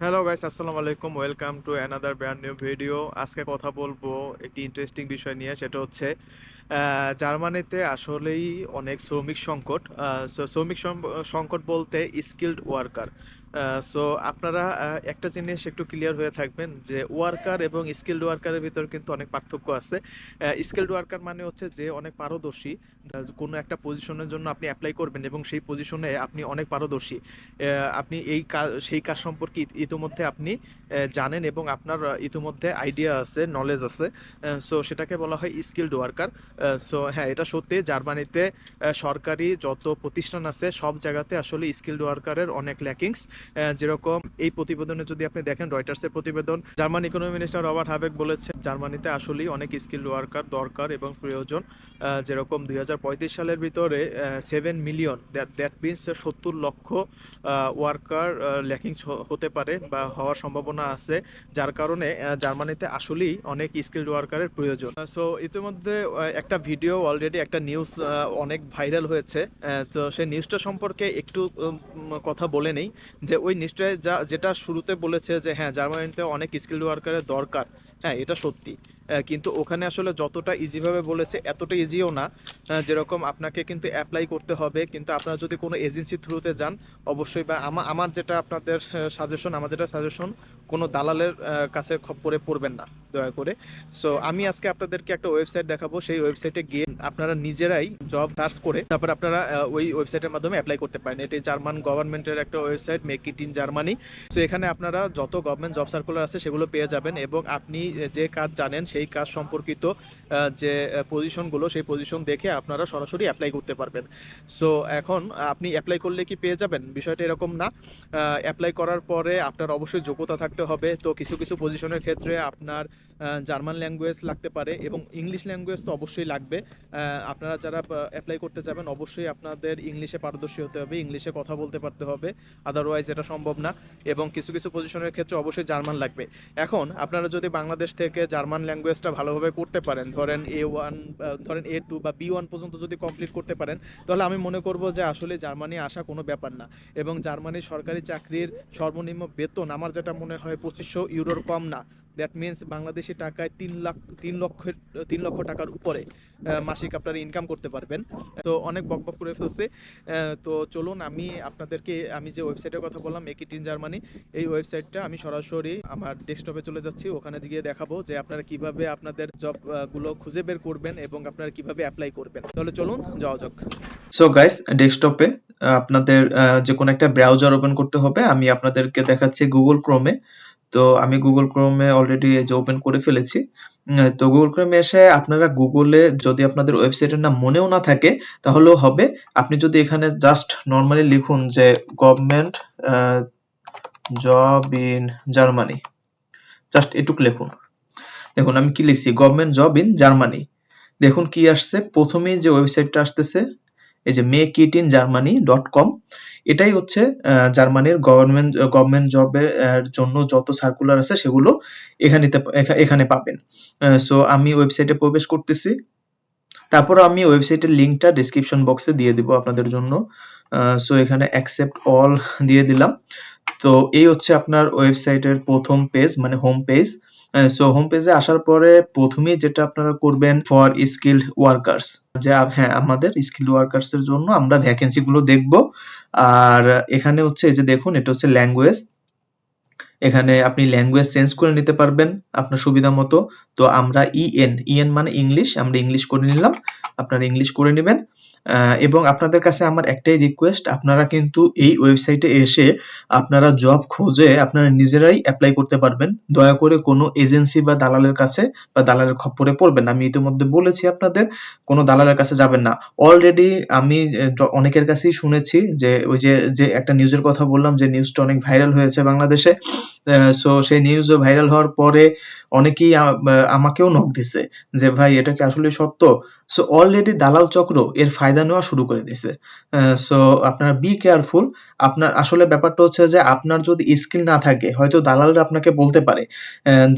Hello guys আসসালামু আলাইকুম। Welcome to another brand new video আজকে কথা বলব একটি ইন্টারেস্টিং বিষয় নিয়ে, সেটা হচ্ছে জার্মানিতে আসলেই অনেক শ্রমিক সংকট। শ্রমিক সংকট বলতে স্কিল্ড ওয়ার্কার সো আপনারা একটা জিনিস একটু ক্লিয়ার হয়ে থাকবেন যে ওয়ার্কার এবং স্কিল্ড ওয়ার্কারের ভিতর কিন্তু অনেক পার্থক্য আছে। স্কিল্ড ওয়ার্কার মানে হচ্ছে যে অনেক পারদর্শী। কোনো একটা পজিশনের জন্য আপনি অ্যাপ্লাই করবেন এবং সেই পজিশনে আপনি অনেক পারদর্শী। আপনি এই কাজ সেই কাজ সম্পর্কে ইত- ইতিমধ্যে আপনি জানেন এবং আপনার ইতিমধ্যে আইডিয়া আছে নলেজ আছে। সো সেটাকে বলা হয় স্কিল্ড ওয়ার্কার সো হ্যাঁ এটা সত্যি, জার্মানিতে সরকারি যত প্রতিষ্ঠান আছে, সব জায়গাতে আসলে স্কিল্ড ওয়ার্কারের অনেক ল্যাকিংস যেরকম এই প্রতিবেদনে যদি আপনি দেখেন রয়টার্সের প্রতিবেদন German economy minister Robert Habeck বলেছে জার্মানিতে আসলেই অনেক স্কিল্ড ওয়ার্কার দরকার এবং প্রয়োজন। যেরকম দুই হাজার পঁয়ত্রিশ সালের ভিতরে seven million that that means সত্তর লক্ষ ওয়ার্কার ল্যাকিংস হতে পারে বা হওয়ার সম্ভাবনা আছে, যার কারণে জার্মানিতে আসলেই অনেক স্কিল্ড ওয়ার্কারের প্রয়োজন। সো ইতিমধ্যে একটা ভিডিও অলরেডি একটা নিউজ অনেক ভাইরাল হয়েছে। তো সেই নিউজটা সম্পর্কে একটু কথা বলে নেই। যে ওই নিউজটায় যা, যেটা শুরুতে বলেছে যে হ্যাঁ জার্মানিতে অনেক স্কিল্ড ওয়ার্কারের দরকার। হ্যাঁ এটা সত্যি। কিন্তু ওখানে আসলে যতটা ইজিভাবে বলেছে, এতটা ইজিও না। যেরকম আপনাকে কিন্তু অ্যাপ্লাই করতে হবে। কিন্তু আপনারা যদি কোনো এজেন্সি থ্রুতে যান, অবশ্যই বা আমার যেটা আপনাদের সাজেশন আমার যেটা সাজেশন কোনো দালালের কাছে খপ্পরে পড়বেন না, দয়া করে। সো আমি আজকে আপনাদেরকে একটা ওয়েবসাইট দেখাবো। সেই ওয়েবসাইটে গিয়ে আপনারা নিজেরাই জব সার্চ করে তারপর আপনারা ওই ওয়েবসাইটের মাধ্যমে অ্যাপ্লাই করতে পারেন। এটি জার্মান গভর্নমেন্টের একটা website make it in Germany so এখানে আপনারা যত গভর্নমেন্ট জব সার্কুলার আছে সেগুলো পেয়ে যাবেন এবং আপনি যে কাজ জানেন সেই কাজ সম্পর্কিত যে পজিশনগুলো সেই পজিশন দেখে আপনারা সরাসরি অ্যাপ্লাই করতে পারবেন। সো এখন আপনি অ্যাপ্লাই করলে কি পেয়ে যাবেন? বিষয়টা এরকম না। অ্যাপ্লাই করার পরে আপনার অবশ্যই যোগ্যতা থাকতে হবে। তো কিছু কিছু পজিশনের ক্ষেত্রে আপনার জার্মান ল্যাঙ্গুয়েজ লাগতে পারে এবং ইংলিশ ল্যাঙ্গুয়েজ তো অবশ্যই লাগবে। আপনারা যারা অ্যাপ্লাই করতে যাবেন, অবশ্যই আপনাদের ইংলিশে পারদর্শী হতে হবে ইংলিশে কথা বলতে পারতে হবে। আদারওয়াইজ এটা সম্ভব না এবং কিছু কিছু পজিশনের ক্ষেত্রে অবশ্যই জার্মান লাগবে। এখন আপনারা যদি বাংলাদেশ থেকে জার্মান ল্যাঙ্গুয়েজটা ভালোভাবে করতে পারেন, ধরেন এ ওয়ান ধরেন এ টু বা বি ওয়ান পর্যন্ত যদি কমপ্লিট করতে পারেন, তাহলে আমি মনে করব যে আসলে জার্মানি আসা কোনো ব্যাপার না। এবং জার্মানির সরকারি চাকরির সর্বনিম্ন বেতন, আমার যেটা মনে হয় পঁচিশশো ইউরোর কম না। দ্যাট মিনস বাংলাদেশি টাকায় তিন লাখ, তিন লক্ষের, তিন লক্ষ টাকার উপরে মাসিক আপনারা ইনকাম করতে পারবেন। তো অনেক বকবক করে ফেলছে। তো চলুন আমি আপনাদেরকে, আমি যে ওয়েবসাইটের কথা বললাম মেকিট ইন জার্মানি এই ওয়েবসাইটটা আমি সরাসরি আমার ডেস্কটপে চলে যাচ্ছি। ওখানে গিয়ে দেখাবো যে আপনারা কীভাবে আপনাদের জবগুলো খুঁজে বের করবেন এবং আপনারা কীভাবে অ্যাপ্লাই করবেন। তাহলে চলুন, যাওয়া যাক। সো গাইস ডেস্কটপে আপনাদের যে কোনো একটা ব্রাউজার ওপেন করতে হবে। আমি আপনাদেরকে দেখাচ্ছি গুগল ক্রোমে তো আমি গুগল ক্রোমে অলরেডি যে ওপেন করে ফেলেছি। তো গুগল ক্রোমে এসে আপনারা গুগলে যদি আপনাদের ওয়েবসাইটের নাম মনেও না থাকে, তাহলেও হবে। আপনি যদি এখানে জাস্ট নর্মালি লিখুন যে government job in Germany just এটুক লিখুন। দেখুন, আমি কি লিখছি? গভর্নমেন্ট জব ইন জার্মানি দেখুন কি আসছে। প্রথমেই যে ওয়েবসাইটটা আসতেছে এই যে make it in Germany dot com এটাই হচ্ছে জার্মানির গভর্নমেন্ট গভর্নমেন্ট জবের জন্য যত সার্কুলার আছে সেগুলো এখানে এখানে পাবেন। সো আমি ওয়েবসাইটে প্রবেশ করতেছি। তারপর আমি ওয়েবসাইটের লিংকটা ডেসক্রিপশন বক্সে দিয়ে দিব আপনাদের জন্য। সো এখানে অ্যাকসেপ্ট অল দিয়ে দিলাম। তো এই হচ্ছে আপনার ওয়েবসাইটের প্রথম পেজ মানে হোম পেজ সো হোম পেজে আসার পরে প্রথমেই যেটা আপনারা করবেন ফর স্কিল্ড ওয়ার্কার্স যে হ্যাঁ আমাদের স্কিল্ড ওয়ার্কার্স এর জন্য আমরা ভ্যাকেন্সি গুলো দেখব। আর এখানে হচ্ছে এই যে দেখুন, এটা হচ্ছে ল্যাঙ্গুয়েজ এখানে আপনি ল্যাঙ্গুয়েজ চেঞ্জ করে নিতে পারবেন আপনার সুবিধা মতো। তো আমরা ইএন ইএন মানে ইংলিশ আমরা ইংলিশ করে নিলাম। আপনারা ইংলিশ করে নেবেন। এবং আপনাদের কাছে আমার একটাই রিকোয়েস্ট আপনারা কিন্তু এই ওয়েবসাইটে এসে আপনারা জব খোঁজে আপনারা নিজেরাই অ্যাপ্লাই করতে পারবেন। দয়া করে কোনো এজেন্সি বা দালালের কাছে বা দালালের খপ্পরে পড়বেন। আমি ইতিমধ্যে বলেছি আপনাদের, কোনো দালালের কাছে যাবেন না। অলরেডি আমি অনেকের কাছেই শুনেছি যে, ওই যে যে একটা নিউজের কথা বললাম, যে নিউজটা অনেক ভাইরাল হয়েছে বাংলাদেশে। সো সেই নিউজও ভাইরাল হওয়ার পরে অনেকেই আমাকেও নক দিছে যে, ভাই, এটা কি আসলে সত্য? সো অলরেডি দালাল চক্র এর ফায়দা নেওয়া শুরু করে দিছে। সো আপনারা বি কেয়ারফুল আপনার, আসলে ব্যাপারটা হচ্ছে যে, আপনার যদি স্কিল না থাকে, হয়তো দালালরা আপনাকে বলতে পারে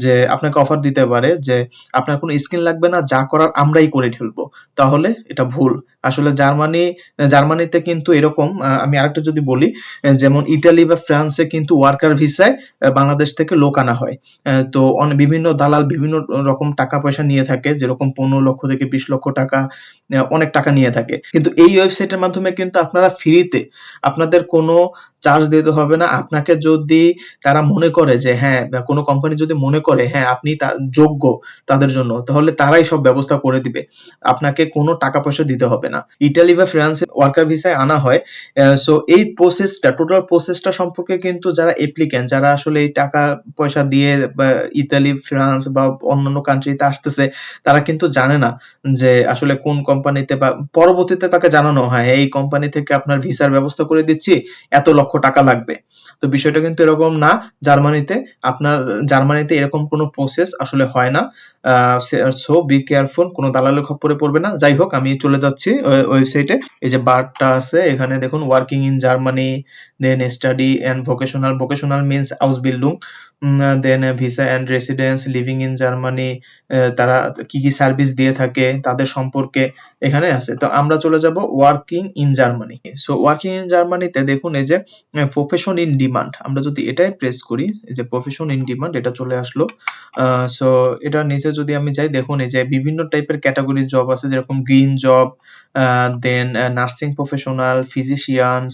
যে, আপনাকে অফার দিতে পারে যে, আপনার কোনো স্কিল লাগবে না, যা করার আমরাই করে ঠেলবো তাহলে এটা ভুল। আসলে জার্মানি, জার্মানিতে কিন্তু এরকম আমি আরেকটা যদি বলি যেমন ইটালি বা ফ্রান্সে কিন্তু ওয়ার্কার ভিসায় বাংলাদেশ থেকে লোক আনা হয়। তো অনেক বিভিন্ন দালাল বিভিন্ন রকম টাকা পয়সা নিয়ে থাকে, যেরকম পনেরো লক্ষ থেকে বিশ লক্ষ টাকা অনেক টাকা নিয়ে থাকে। কিন্তু এই ওয়েবসাইটের মাধ্যমে কিন্তু আপনারা ফ্রিতে আপনাদের কোনো চার্জ দিতে হবে না। আপনাকে যদি তারা মনে করে যে হ্যাঁ কোনো কোম্পানি যদি মনে করে হ্যাঁ আপনি যোগ্য তাদের জন্য, তাহলে তারাই সব ব্যবস্থা করে দিবে। আপনাকে কোনো টাকা পয়সা দিতে হবে না। ইটালি বা ফ্রান্সে ওয়ার্কার ভিসায় আনা হয়। সো এই প্রসেসটা টোটাল প্রসেসটা সম্পর্কে কিন্তু যারা অ্যাপ্লিক্যান্ট যারা আসলে এই টাকা পয়সা দিয়ে, বা ইতালি ফ্রান্স বা অন্যান্য কান্ট্রিতে আসতেছে, তারা কিন্তু জানে না যে আসলে কোন কোম্পানিতে বা, পরবর্তীতে তাকে জানানো হয়, এই কোম্পানি থেকে আপনার ভিসার ব্যবস্থা করে দিচ্ছি, এত লক্ষ টাকা লাগবে। তো বিষয়টা কিন্তু এরকম না। জার্মানিতে আপনার, জার্মানিতে এরকম কোনো প্রসেস আসলে হয় না। সো বি কেয়ারফুল কোনো দালালের খপ্পরে পড়বে না। যাই হোক, আমি চলে যাচ্ছি ওয়েবসাইটে এই যে বারটা আছে, এখানে দেখুন working in Germany then study and vocational vocational means আউসবিল্ডুং then visa and residence living in Germany তারা কি কি সার্ভিস দিয়ে থাকে, তাদের সম্পর্কে এখানে আছে। তো আমরা চলে যাব working in Germany so working in জার্মানিতে দেখুন, এই যে প্রফেশন ইন ডিমান্ড আমরা যদি এটাই প্রেস করি, এই যে প্রফেশন ইন ডিমান্ড এটা চলে আসলো। সো এটার নিচে যদি আমি যাই, দেখুন, এই যে বিভিন্ন টাইপের ক্যাটাগরি জব আছে, যেরকম green job then nursing professional physicians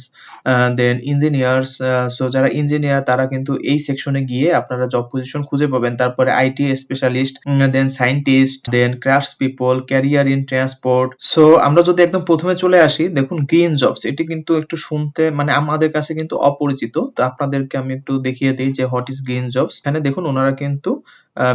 then engineers so যারা ইঞ্জিনিয়ার তারা কিন্তু এই সেকশনে গিয়ে আপনারা জব পজিশন খুঁজে পাবেন। তারপরে IT specialist then scientist then crafts people career in transport so আমরা যদি একদম প্রথমে চলে আসি, দেখুন গ্রিন জবস এটি কিন্তু একটু শুনতে মানে আমাদের কাছে কিন্তু অপরিচিত। তো আপনাদেরকে আমি একটু দেখিয়ে দিই যে হোয়াট ইজ গ্রিন জবস এখানে দেখুন, ওনারা কিন্তু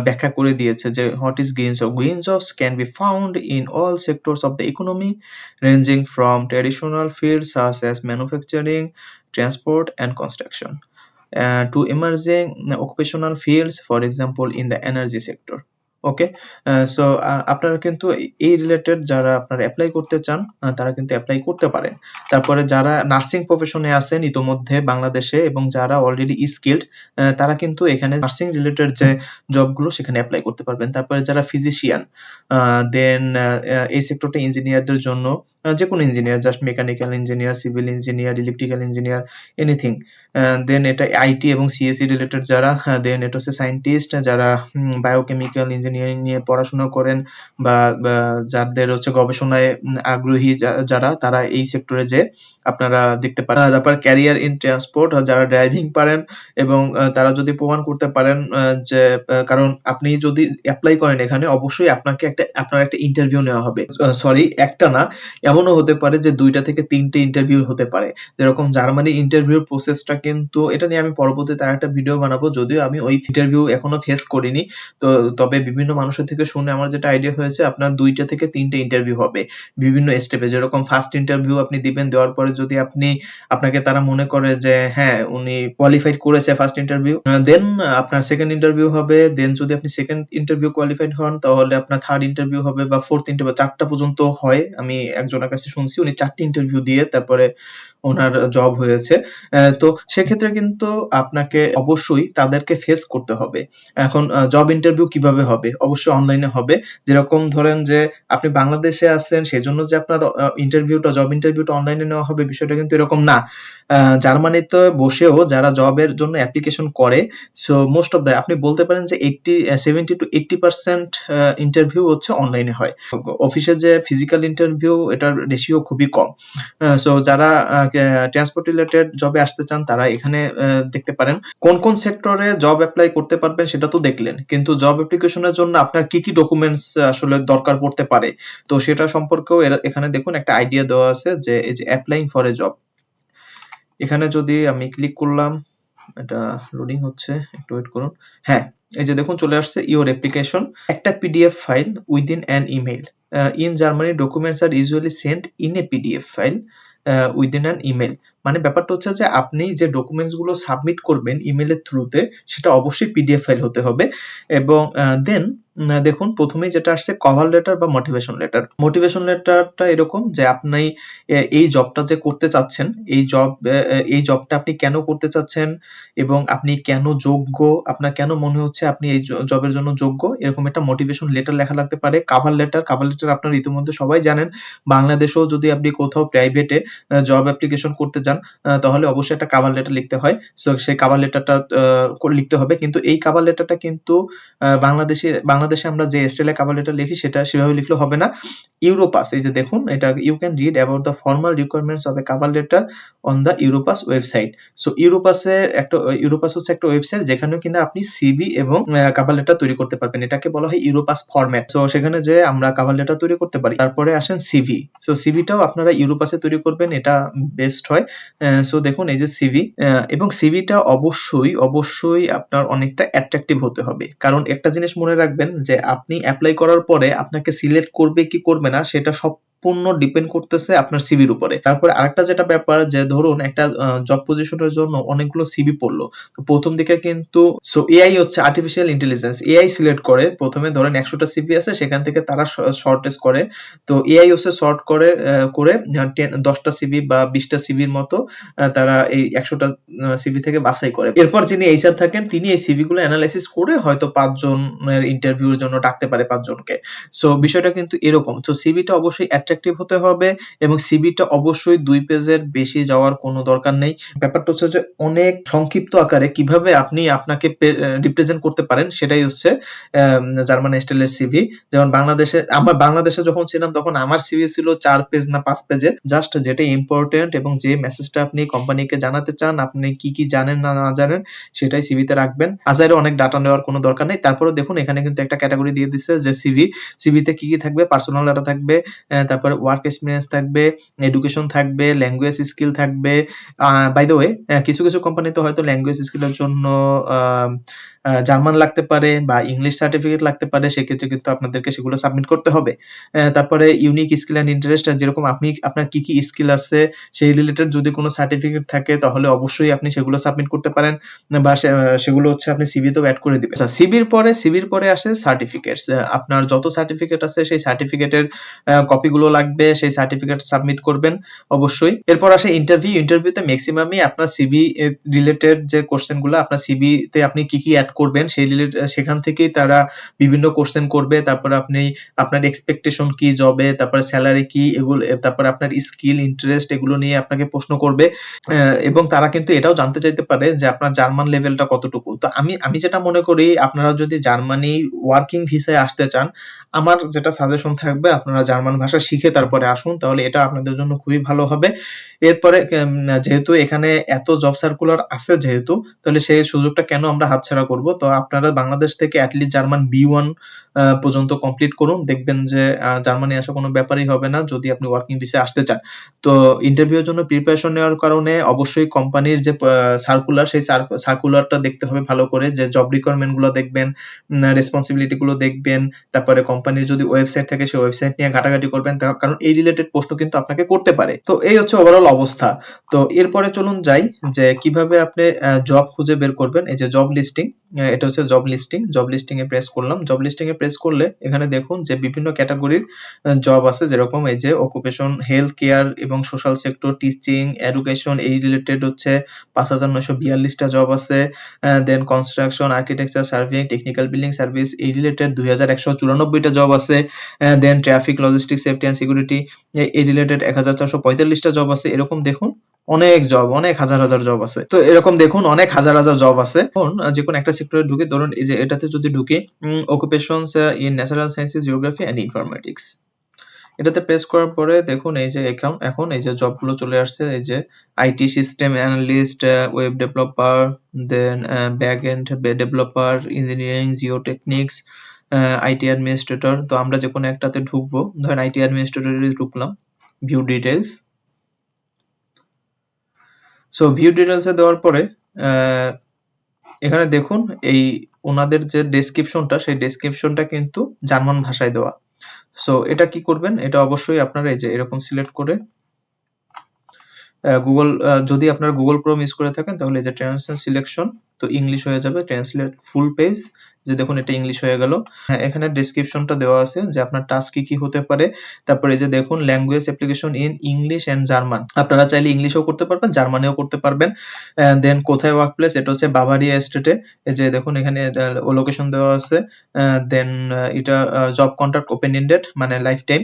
ব্যাখ্যা করে দিয়েছে যে Hottis jobs or jobs can be found in all sectors of the economy, ranging from traditional fields such as manufacturing, transport, and construction, uh, to emerging occupational fields, for example, in the energy sector. Okay so আপনারা কিন্তু এই related যারা আপনারা apply করতে চান তারা কিন্তু apply করতে পারেন। তারপরে যারা নার্সিং প্রফেশনে আছেন ইতোমধ্যে বাংলাদেশে এবং যারা অলরেডি স্কিল্ড তারা কিন্তু এখানে নার্সিং রিলেটেড যে জবগুলো সেখানে অ্যাপ্লাই করতে পারবেন। তারপরে যারা ফিজিশিয়ান দেন এই সেক্টরটা ইঞ্জিনিয়ারদের জন্য যে কোনো engineer just mechanical engineer civil engineer electrical engineer anything then এটা আইটি এবং সিএসসি রিলেটেড যারা দেন এটা হচ্ছে সায়েন্টিস্ট যারা বায়োকেমিক্যাল ইঞ্জিনিয়ারিং নিয়ে পড়াশোনা করেন বা যাদের হচ্ছে গবেষণায় আগ্রহী যারা, তারা এই সেক্টরে যে আপনারা দেখতে পারেন। তারপর ক্যারিয়ার ইন ট্রান্সপোর্ট যারা ড্রাইভিং পারেন এবং তারা যদি প্রমাণ করতে পারেন যে কারণ আপনি যদি অ্যাপ্লাই করেন এখানে, অবশ্যই আপনাকে একটা, আপনার একটা ইন্টারভিউ নেওয়া হবে। সরি একটা না, এমনও হতে পারে যে দুইটা থেকে তিনটে ইন্টারভিউ হতে পারে। যেরকম জার্মানি ইন্টারভিউ প্রসেসটা কিন্তু এটা নিয়ে আমি পরবর্তীতে আর একটা ভিডিও বানাবো। যদিও আমি ওই ইন্টারভিউ এখনও ফেস করিনি। তো, তবে বিভিন্ন মানুষের থেকে শুনে আমার যেটা আইডিয়া হয়েছে, আপনার দুইটা থেকে তিনটে ইন্টারভিউ হবে। বিভিন্ন স্টেপে যেরকম ফার্স্ট ইন্টারভিউ আপনি দিবেন, দেওয়ার পরে যদি আপনি, আপনাকে তারা মনে করে যে হ্যাঁ উনি কোয়ালিফাইড করেছে ফার্স্ট ইন্টারভিউ দেন আপনার সেকেন্ড ইন্টারভিউ হবে। দেন যদি আপনি সেকেন্ড ইন্টারভিউ কোয়ালিফাইড হন, তাহলে আপনার থার্ড ইন্টারভিউ হবে বা ফোর্থ ইন্টারভিউ চারটা পর্যন্ত হয়। আমি একজনের কাছে শুনছি, উনি চারটি ইন্টারভিউ দিয়ে তারপরে ওনার জব হয়েছে। তো সেক্ষেত্রে কিন্তু আপনাকে অবশ্যই তাদেরকে ফেস করতে হবে। এখন জব ইন্টারভিউ কীভাবে হবে? অবশ্যই অনলাইনে হবে। যেরকম ধরেন যে, আপনি বাংলাদেশে আছেন, সেজন্য যে আপনার ইন্টারভিউটা জব ইন্টারভিউটা অনলাইনে নেওয়া হবে বিষয়টা কিন্তু এরকম না। জার্মানিতে বসেও যারা জবের জন্য অ্যাপ্লিকেশন করে সো মোস্ট অফ দ্য আপনি বলতে পারেন যে eighty seventy two eighty percent interview হচ্ছে অনলাইনে হয়। অফিসে যে ফিজিক্যাল ইন্টারভিউ এটার রেশিও খুবই কম। সো যারা ট্রান্সপোর্ট রিলেটেড জবে আসতে চান, তারা এখানে আহ, দেখতে পারেন কোন কোন সেক্টরে জব অ্যাপ্লাই করতে পারবেন সেটা তো দেখলেন। কিন্তু জব অ্যাপ্লিকেশনের জন্য আপনার কি কি ডকুমেন্টস আসলে দরকার পড়তে পারে? তো সেটা সম্পর্কেও এখানে দেখুন একটা আইডিয়া দেওয়া আছে যে এই যে অ্যাপ্লাইং ফর এ জব এখানে যদি আমি ক্লিক করলাম এটা লোডিং হচ্ছে একটু ওয়েট করুন। হ্যাঁ এই যে দেখুন চলে আসছে ইওর অ্যাপ্লিকেশন একটা PDF file within an email in Germany documents R usually sent in a PDF file within an email মানে ব্যাপারটা হচ্ছে যে আপনি যে ডকুমেন্টসগুলো সাবমিট করবেন ইমেলের থ্রুতে সেটা অবশ্যই পিডিএফ ফাইল হতে হবে এবং দেন দেখুন প্রথমেই যেটা আসছে কভার লেটার বা মোটিভেশন লেটার মোটিভেশন লেটারটা এরকম যে আপনি এই জবটা যে করতে চাচ্ছেন এই জব এই জবটা আপনি কেন করতে চাচ্ছেন এবং আপনি কেন যোগ্য আপনার কেন মনে হচ্ছে আপনি এই জবের জন্য যোগ্য এরকম একটা মোটিভেশন লেটার লেখা লাগতে পারে। কাভার লেটার কাভার লেটার আপনার ইতিমধ্যে সবাই জানেন। বাংলাদেশেও যদি আপনি কোথাও প্রাইভেটে জব অ্যাপ্লিকেশন করতে যান তাহলে অবশ্যই একটা কাভার লেটার লিখতে হয়। সো সেই কাভার লেটারটা লিখতে হবে। কিন্তু এই কাভার লেটারটা কিন্তু আহ, বাংলাদেশে বাংলাদেশে আমরা যে স্টাইলে কাভার লেটার লিখি, সেটা সেভাবে লিখলে হবে না। ইউরোপাস এই যে দেখুন, এটা you can read about the formal requirements of a cover letter on the Europass website so ইউরোপাসে একটা ইউরোপাস হচ্ছে একটা ওয়েবসাইট যেখানে কিনা আপনি সিভি এবং কাভার লেটার তৈরি করতে পারবেন। এটাকে বলা হয় ইউরোপাস ফরম্যাট সো সেখানে যে আমরা কাভার লেটার তৈরি করতে পারি, তারপরে আসেন সিভি সো সিভিটাও আপনারা ইউরোপাসে তৈরি করবেন, এটা বেস্ট হয়। সো দেখুন, এই যে সিভি এবং সিভিটা অবশ্যই অবশ্যই আপনার অনেকটা অ্যাট্রাকটিভ হতে হবে। কারণ একটা জিনিস মনে রাখবেন যে আপনি অ্যাপ্লাই করার পরে আপনাকে সিলেক্ট করবে কি করবে না সেটা সম্পূর্ণ ডিপেন্ড করতেছে আপনার সিভির উপরে। তারপরে আরেকটা যেটা ব্যাপার যে ধরুন একটা জব পজিশনের জন্য অনেকগুলো সিভি পড়ল। তো প্রথম দিকে কিন্তু সো এআই হচ্ছে আর্টিফিশিয়াল ইন্টেলিজেন্স এআই সিলেক্ট করে, প্রথমে ধরেন একশোটা সিভি আছে, সেখান থেকে তারা শর্টেজ করে। তো এআই হচ্ছে শর্ট করে করে দশটা সিভি বা বিশটা সিভির মতো তারা এই একশোটা সিভি থেকে বাছাই করে। এরপর যিনি এইচআর থাকেন, তিনি এই সিভি গুলো অ্যানালাইসিস করে হয়তো পাঁচজনের ইন্টারভিউর জন্য ডাকতে পারে পাঁচজনকে। সো বিষয়টা কিন্তু এরকম। তো সিভিটা অবশ্যই অ্যাট্রাকটিভ হতে হবে এবং সিভিটা অবশ্যই দুই পেজের বেশি যাওয়ার কোনো দরকার নেই। ব্যাপারটা হচ্ছে যে অনেক সংক্ষিপ্ত আকারে কীভাবে আপনি আপনাকে রিপ্রেজেন্ট করতে পারেন সেটাই হচ্ছে জার্মান স্টাইলের সিভি যেমন বাংলাদেশে আমার বাংলাদেশে যখন ছিলাম তখন আমার সিভি ছিল চার পেজ না পাঁচ পেজের জাস্ট যেটা ইম্পর্টেন্ট এবং যে মেসেজটা আপনি কোম্পানিকে জানাতে চান আপনি কি কি জানেন না না জানেন সেটাই সিভিতে রাখবেন। আজাইরে অনেক ডাটা নেওয়ার কোনো দরকার নেই। তারপরে দেখুন এখানে কিন্তু একটা ক্যাটাগরি দিয়ে দিচ্ছে যে সিভি সিভিতে কি কি থাকবে পার্সোনাল ডাটা থাকবে আহ, তারপরে ওয়ার্ক এক্সপিরিয়েন্স থাকবে এডুকেশন থাকবে ল্যাঙ্গুয়েজ স্কিল থাকবে বাই দ্য ওয়ে কিছু কিছু কোম্পানিতে হয়তো ল্যাঙ্গুয়েজ স্কিলের জন্য জার্মান লাগতে পারে বা ইংলিশ সার্টিফিকেট লাগতে পারে, সেক্ষেত্রে কিন্তু আপনাদেরকে সেগুলো সাবমিট করতে হবে। তারপরে ইউনিক স্কিল অ্যান্ড ইন্টারেস্ট যেরকম আপনি, আপনার কি কি স্কিল আছে, সেই রিলেটেড যদি কোনো সার্টিফিকেট থাকে, তাহলে অবশ্যই আপনি সেগুলো সাবমিট করতে পারেন, বা সেগুলো হচ্ছে আপনি সিভিতেও অ্যাড করে দিবেন। সিভির পরে সিভির পরে আসে সার্টিফিকেটস আপনার যত সার্টিফিকেট আছে, সেই সার্টিফিকেটের কপিগুলো লাগবে, সেই সার্টিফিকেট সাবমিট করবেন অবশ্যই। এরপর আসে ইন্টারভিউ ইন্টারভিউতে ম্যাক্সিমামই আপনার সিভি রিলেটেড যে কোশ্চেনগুলো আপনার সিভিতে আপনি কি কি অ্যাড করবেন, সেই রিলেটেড সেখান থেকেই তারা বিভিন্ন কোশ্চেন করবে, তারপর আপনি, আপনার এক্সপেকটেশন কি জবে তারপরে স্যালারি কি, এগুলো, তারপর আপনার স্কিল ইন্টারেস্ট এগুলো নিয়ে আপনাকে প্রশ্ন করবে। এবং তারা কিন্তু এটাও জানতে চাইতে পারে যে আপনার জার্মান লেভেলটা কতটুকু। তো আমি আমি যেটা মনে করি, আপনারা যদি জার্মানি ওয়ার্কিং ভিসায় আসতে চান, আমার যেটা সাজেশন থাকবে, আপনারা জার্মান ভাষা শিখে তারপরে আসুন, তাহলে এটা আপনাদের জন্য খুবই ভালো হবে। এরপরে যেহেতু এখানে এত জব সার্কুলার আছে যেহেতু, তাহলে সেই সুযোগটা কেন আমরা হাতছাড়া করব? তো আপনারা বাংলাদেশ থেকে at least German B one পর্যন্ত কমপ্লিট করুন। দেখবেন যে জার্মানি আসা কোনো ব্যাপারই হবে না যদি আপনি ওয়ার্কিং ভিসায় আসতে চান। তো ইন্টারভিউর জন্য প্রিপারেশন নেওয়ার কারণে অবশ্যই কোম্পানির যে সার্কুলার সেই সার্কুলারটা দেখতে হবে ভালো করে। যে জব রিকোয়ারমেন্টগুলো দেখবেন রেসপন্সিবিলিটি গুলো দেখবেন, তারপরে কোম্পানির যদি ওয়েবসাইট থাকে, সেই ওয়েবসাইট নিয়ে ঘাটাঘাটি করবেন কারণ এই রিলেটেড প্রশ্ন কিন্তু আপনাকে করতে পারে। তো এই হচ্ছে ওভারঅল অবস্থা। তো এরপরে চলুন যাই যে কীভাবে আপনি জব খুঁজে বের করবেন। এই যে জব লিস্টিং এটা হচ্ছে জব লিস্টিং জব লিস্টিং এ প্রেস করলাম। জব লিস্টিং এ প্রেস করলে এখানে দেখুন যে বিভিন্ন ক্যাটাগরির জব আছে। যেরকম এই যে অকুপেশন হেলথ কেয়ার এবং সোশ্যাল সেক্টর টিচিং এডুকেশন এই রিলেটেড হচ্ছে পাঁচ হাজার নয়শো বিয়াল্লিশটা জব আছে। Then construction architecture serving technical building service এই রিলেটেড দুই হাজার একশো চুরানব্বইটা জব আছে। Then traffic logistic safety and security এই রিলেটেড এক হাজার চারশো পঁয়তাল্লিশটা জব আছে। এরকম দেখুন, অনেক জব অনেক হাজার হাজার জব আছে। তো এরকম দেখুন, অনেক হাজার হাজার জব আছে। এখন যে কোনো একটা সেক্টরে ঢুকে, ধরুন এই যে এটাতে যদি ঢুকি occupations in natural sciences geography and informatics এটাতে প্রেস করার পরে দেখুন, এই যে এখন এই যে জবগুলো চলে আসছে, এই যে IT system analyst web developer then back end developer engineering geotechnics IT administrator তো আমরা যে কোনো একটাতে ঢুকবো। ধরেন আইটি অ্যাডমিনিস্ট্রেটরে ঢুকলাম view details so view details দেওয়ার পরে এখানে দেখুন, এই ওনাদের যে ডেসক্রিপশনটা সেই ডেসক্রিপশনটা কিন্তু জার্মান ভাষায় দেওয়া। সো এটা কি করবেন? এটা অবশ্যই আপনারা এই যে এরকম সিলেক্ট করে গুগল যদি আপনারা গুগল ক্রোম ইউজ করে থাকেন, তাহলে যে ট্রান্সলেশন সিলেকশন তো ইংলিশ হয়ে যাবে। ট্রান্সলেট ফুল পেজ যে দেখুন এটা ইংলিশ হয়ে গেল। হ্যাঁ এখানে ডেসক্রিপশনটা দেওয়া আছে যে আপনার টাস্ক কি কি হতে পারে। তারপরে যে দেখুন language application in English and German আপনারা চাইলে ইংলিশেও করতে পারবেন জার্মানিও করতে পারবেন। দেন কোথায় ওয়ার্ক প্লেস এটা হচ্ছে বাভারিয়া স্টেটে যে দেখুন, এখানে লোকেশন দেওয়া আছে। দেন এটা জব কন্ট্রাক্ট ওপেন এন্ডেড মানে life time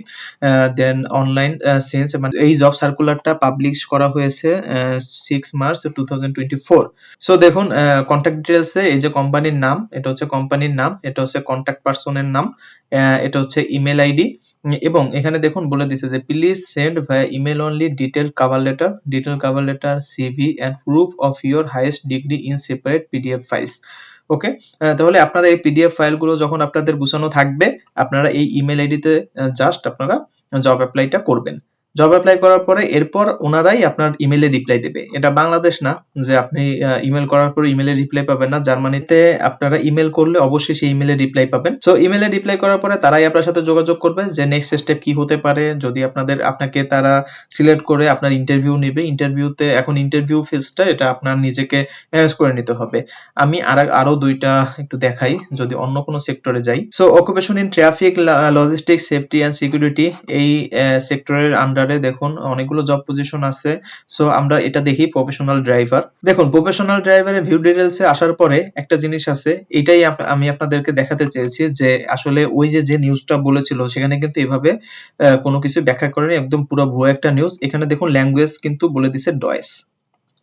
then online since মানে এই জব সার্কুলারটা পাবলিশ করা হয়েছে six March two thousand twenty four so দেখুন কন্ট্যাক্ট ডিটেলসে এই যে কোম্পানির নাম, এটা হচ্ছে কোম্পানির নাম এটা হচ্ছে কন্ট্যাক্ট পার্সনের নাম এটা হচ্ছে ইমেল আইডি এবং এখানে দেখুন বলে দিছে যে please send via email only detail cover letter detail cover letter CV and proof of your highest degree in separate PDF files okay তাহলে আপনারা এই পিডিএফ ফাইলগুলো যখন আপনাদের গুছানো থাকবে, আপনারা এই ইমেল আইডিতে জাস্ট আপনারা জব অ্যাপ্লাইটা করবেন। জব অ্যাপ্লাই করার পরে এরপর ওনারাই আপনার ইমেলে রিপ্লাই দেবে। এটা বাংলাদেশ না, যে আপনি ইমেল করার পরে ইমেলে রিপ্লাই পাবেন না। জার্মানিতে আপনারা ইমেল করলে অবশ্যই সেই ইমেলে রিপ্লাই পাবেন। সো ইমেলে রিপ্লাই করার পরে তারাই আপনার সাথে যোগাযোগ করবে যে নেক্সট স্টেপ কি হতে পারে। যদি আপনাদের, আপনাকে তারা সিলেক্ট করে আপনার ইন্টারভিউ নেবে। ইন্টারভিউতে এখন ইন্টারভিউ ফেজটা এটা আপনার নিজেকে ম্যানেজ করে নিতে হবে। আমি আর, আরও দুইটা একটু দেখাই, যদি অন্য কোনো সেক্টরে যাই। So occupation in traffic logistic safety and security এই সেক্টরের আন্ডারে দেখুন, অনেকগুলো জব পজিশন আছে। সো আমরা এটা দেখি প্রফেশনাল ড্রাইভার দেখুন প্রফেশনাল ড্রাইভারের ভিউ ডিটেলসে আসার পরে একটা জিনিস আছে, এটাই আমি আপনাদেরকে দেখাতে চেয়েছি যে আসলে ওই যে যে নিউজটা বলেছিল, সেখানে কিন্তু এভাবে কোনো কিছু ব্যাখ্যা করেনি, একদম পুরো ভুয়া একটা নিউজ এখানে দেখুন ল্যাঙ্গুয়েজ কিন্তু বলে দিছে ডয়েস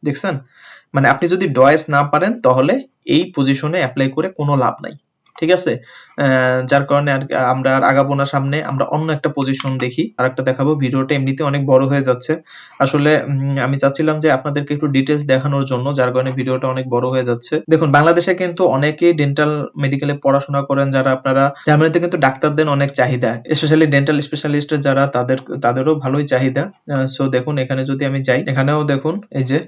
দেখছেন? মানে আপনি যদি ডয়েস না পারেন, তাহলে এই পজিশনে অ্যাপ্লাই করে কোনো লাভ নাই। ঠিক আছে? যার কারণে আর, আমরা আর আগাবো না সামনে, আমরা অন্য একটা পজিশন দেখি আর একটা দেখাবো। ভিডিওটা এমনিতে অনেক বড় হয়ে যাচ্ছে। আসলে আমি চাচ্ছিলাম যে আপনাদেরকে একটু ডিটেলস দেখানোর জন্য, যার কারণে ভিডিওটা অনেক বড় হয়ে যাচ্ছে। দেখুন, বাংলাদেশে কিন্তু অনেকেই ডেন্টাল মেডিকেলে পড়াশোনা করেন, যারা আপনারা জার্মানিতে কিন্তু ডাক্তারদের অনেক চাহিদা। স্পেশালি ডেন্টাল স্পেশালিস্ট যারা, তাদের, তাদেরও ভালোই চাহিদা। সো দেখুন, এখানে যদি আমি যাই, এখানেও দেখুন, এই যে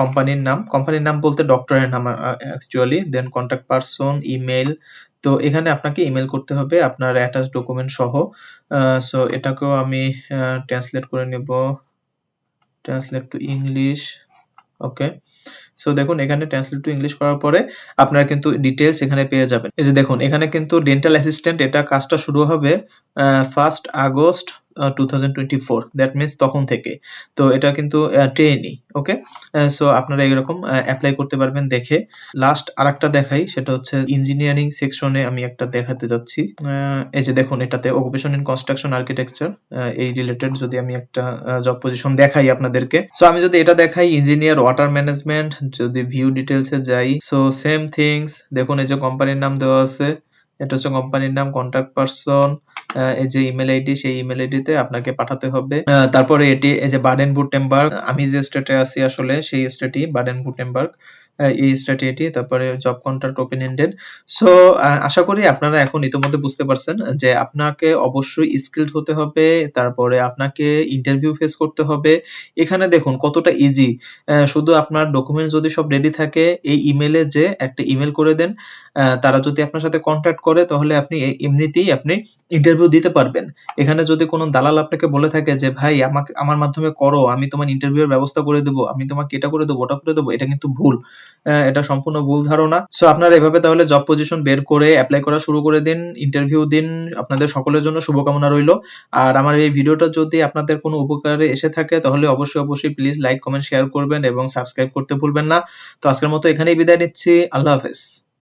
কোম্পানির নাম কোম্পানির নাম বলতে ডক্টরের নাম actually then contact person email তো এখানে আপনাকে ইমেল করতে হবে, আপনার অ্যাটাচ ডকুমেন্ট সহ। সো এটাকেও আমি ট্রান্সলেট করে নেব। Translate to English okay so দেখুন, এখানে ট্রান্সলেট টু ইংলিশ করার পরে আপনারা কিন্তু ডিটেলস এখানে পেয়ে যাবেন। এই যে দেখুন, এখানে কিন্তু ডেন্টাল অ্যাসিস্ট্যান্ট এটা কাজটা শুরু হবে first August two thousand twenty four that means তখন থেকে। তো এটা কিন্তু ট্রেনই ওকে সো আপনারা এরকম অ্যাপ্লাই করতে পারবেন দেখে। লাস্ট আরেকটা দেখাই, সেটা হচ্ছে ইঞ্জিনিয়ারিং সেকশনে আমি একটা দেখাতে যাচ্ছি। এই যে দেখুন, এটাতে অকুপেশন ইন কনস্ট্রাকশন আর্কিটেকচার এই রিলেটেড যদি আমি একটা জব পজিশন দেখাই আপনাদেরকে। সো আমি যদি এটা দেখাই ইঞ্জিনিয়ার ওয়াটার ম্যানেজমেন্ট যদি ভিউ ডিটেলসে যাই সো সেম থিংস দেখুন, এই যে কোম্পানির নাম দেওয়া আছে, এটা হচ্ছে কোম্পানির নাম কন্ট্যাক্ট পারসন এই যে ইমেল আইডি সেই ইমেল আইডিতে আপনাকে পাঠাতে হবে। তারপরে এটি, এই যে বাডেন বুটেমবার্গ আমি যে স্টেটে আছি আসলে, সেই স্টেটই বাডেন বুটেমবার্গ এই স্টেটে এটি তারপরে job contract open ended so আশা করি আপনারা এখন ইতিমধ্যে বুঝতে পারছেন যে আপনাকে অবশ্যই স্কিলড হতে হবে, তারপরে আপনাকে ইন্টারভিউ ফেস করতে হবে। এখানে দেখুন কতটা ইজি শুধু আপনার ডকুমেন্ট যদি সব রেডি থাকে, এই ইমেলে যে একটা ইমেল করে দেন তারা যদি আপনার সাথে কন্ট্যাক্ট করে, তাহলে আপনি এমনিতেই আপনি ইন্টারভিউ দিতে পারবেন। এখানে যদি কোনো দালাল আপনাকে বলে থাকে যে, ভাই, আমাকে, আমার মাধ্যমে করো, আমি তোমার ইন্টারভিউয়ের ব্যবস্থা করে দেবো, আমি তোমাকে এটা করে দেবো, ওটা করে দেবো, এটা কিন্তু ভুল। এটা সম্পূর্ণ ভুল ধারণা। সো আপনারা এভাবে তাহলে জব পজিশন বের করে অ্যাপ্লাই করা শুরু করে দিন ইন্টারভিউ দিন, আপনাদের সকলের জন্য শুভকামনা রইল। আর আমার এই ভিডিওটা যদি আপনাদের কোনো উপকারে এসে থাকে, তাহলে অবশ্যই অবশ্যই প্লিজ লাইক কমেন্ট শেয়ার করবেন এবং সাবস্ক্রাইব করতে ভুলবেন না। তো আজকের মতো এখানেই বিদায় নিচ্ছি। আল্লাহ হাফেজ।